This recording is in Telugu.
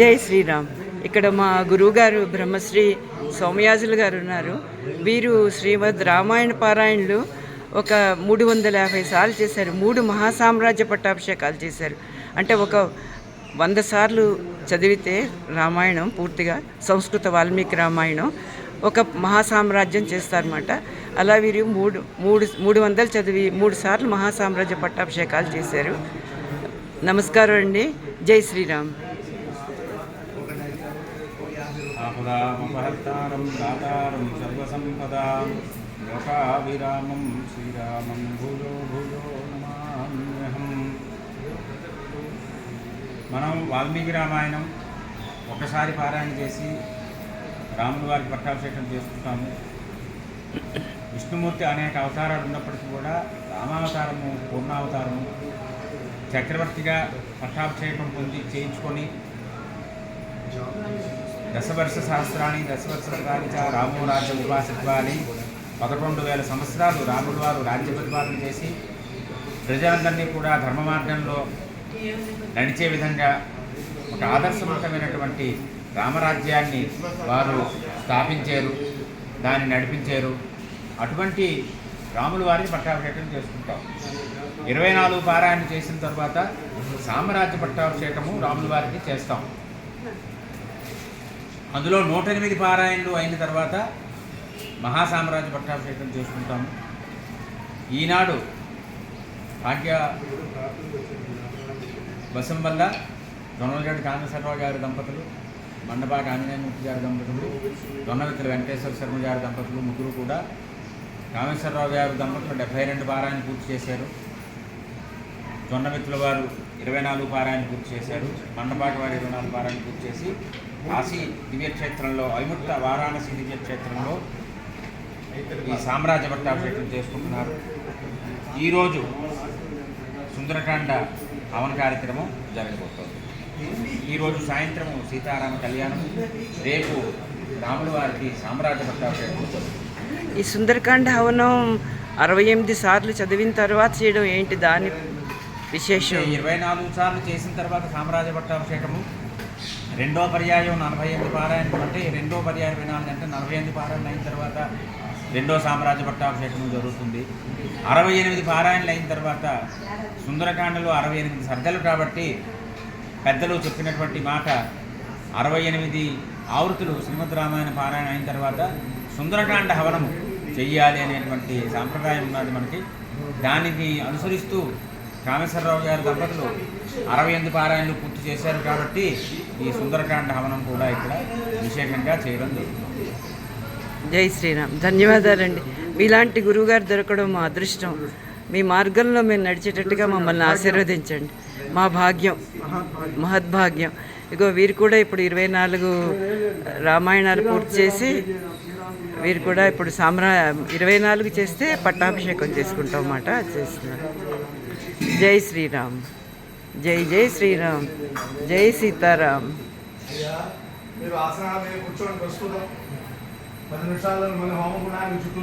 జై శ్రీరామ్. ఇక్కడ మా గురువుగారు బ్రహ్మశ్రీ సోమయాజులు గారు ఉన్నారు. వీరు శ్రీమద్ రామాయణ పారాయణలు ఒక మూడు వందల యాభై సార్లు చేశారు. మూడు మహాసామ్రాజ్య పట్టాభిషేకాలు చేశారు. అంటే ఒక వంద సార్లు చదివితే రామాయణం పూర్తిగా సంస్కృత వాల్మీకి రామాయణం ఒక మహాసామ్రాజ్యం చేస్తారన్నమాట. అలా వీరు మూడు మూడు మూడు వందలు చదివి మూడు సార్లు మహాసామ్రాజ్య పట్టాభిషేకాలు చేశారు. నమస్కారం అండి. జై శ్రీరామ్. ఆపదామపహర్తారం దాతారం సర్వసంపదా లోకావిరామం శ్రీరామం భూయో భూయో నమామ్యహం మనం వాల్మీకి రామాయణం ఒకసారి పారాయణ చేసి రాముల వారి పట్టాభిషేకం చేసుకుంటాము విష్ణుమూర్తి అనేక అవతారాలు ఉన్నప్పటికీ కూడా రామావతారము పూర్ణావతారము చక్రవర్తిగా పట్టాభిషేకం పొంది చేయించుకొని దశవర్ష సహస్రాన్ని దశవర్షాన్ని చ రామో రాజ్య ఉపాసిత్వాన్ని పదకొండు వేల సంవత్సరాలు రాముడు వారు రాజ్య చేసి ప్రజలందరినీ కూడా ధర్మ మార్గంలో నడిచే విధంగా ఒక ఆదర్శవంతమైనటువంటి రామరాజ్యాన్ని వారు స్థాపించారు దాన్ని నడిపించారు. అటువంటి రాములు వారిని పట్టాభిషేకం చేసుకుంటాం. ఇరవై నాలుగు పారాయణ చేసిన తర్వాత సామ్రాజ్య పట్టాభిషేకము రాములు వారికి చేస్తాం. అందులో నూట ఎనిమిది పారాయణలు అయిన తర్వాత మహాసామ్రాజ్య పట్టాభిషేకం చేసుకుంటాము. ఈనాడు భాగ్య బసం వల్ల దొనలగడ్డ కామేశ్వరరావు గారి దంపతులు మండపాటి ఆంజనేయమూర్తి గారి దంపతులు దొన్నవిత్తుల వెంకటేశ్వర శర్మ గారి దంపతులు ముగ్గురు కూడా కామేశ్వరరావు గారి దంపతులు డెబ్బై రెండు పారాయణ పూర్తి చేశారు. జొన్నమిత్రుల వారు ఇరవై నాలుగు పారాయణ పూర్తి చేశారు. మండపాటి వారు ఇరవై నాలుగు పారాయణ పూర్తి చేసి కాశీ దివ్యక్షేత్రంలో అవిముక్త వారాణసి దివ్యక్షేత్రంలో ఈ సామ్రాజ్య పట్టాభిషేకం చేసుకుంటున్నారు. ఈరోజు సుందరకాండ హవన కార్యక్రమం జరగబోతోంది. ఈరోజు సాయంత్రము సీతారామ కళ్యాణం రేపు రాముల వారికి సామ్రాజ్య పట్టాభిషేకం ఈ సుందరకాండ హవనం అరవై ఎనిమిది సార్లు చదివిన తర్వాత చేయడం ఏంటి దాని విశేషం? ఇరవై నాలుగు సార్లు చేసిన తర్వాత సామ్రాజ్య పట్టాభిషేకము రెండో పర్యాయం నలభై ఎనిమిది పారాయణం అంటే రెండో పర్యాయం ఇరవై అంటే నలభై ఎనిమిది పారాయణలు అయిన తర్వాత రెండో సామ్రాజ్య పట్టాభిషేకం జరుగుతుంది. అరవై ఎనిమిది పారాయణలు అయిన తర్వాత సుందరకాండలో అరవై ఎనిమిది సర్గలు కాబట్టి పెద్దలు చెప్పినటువంటి మాట అరవై ఎనిమిది ఆవృత్తులు శ్రీమద్ రామాయణ పారాయణ అయిన తర్వాత సుందరకాండ హవనము చెయ్యాలి అనేటువంటి సాంప్రదాయం ఉన్నది మనకి. దానికి అనుసరిస్తూ కామేశ్వరరావు గారి దంపతులు అరవై ఎనిమిది పారాయణలు పూర్తి చేశారు కాబట్టి ఈ సుందరకాండ హవనం కూడా ఇక్కడ విశేషంగా చేయడం జరుగుతుంది. జై శ్రీరామ్. ధన్యవాదాలండి. మీలాంటి గురువుగారు దొరకడం మా అదృష్టం. మీ మార్గంలో మేము నడిచేటట్టుగా మమ్మల్ని ఆశీర్వదించండి. మా భాగ్యం మహద్భాగ్యం. ఇగో వీరు కూడా ఇప్పుడు ఇరవై నాలుగు రామాయణాలు పూర్తి చేసి వీరు కూడా ఇప్పుడు సామ్రా ఇరవై నాలుగు చేస్తే పట్టాభిషేకం చేసుకుంటాం అన్నమాట చేస్తున్నారు. జై శ్రీరామ్ జై జై శ్రీరామ్ జై సీతారాం అయ్యా మీరు ఆసనాలు మీద కూర్చోండి ప్రస్తుతం పది నిమిషాల్లో మన హోమగుండానికి చుట్టూ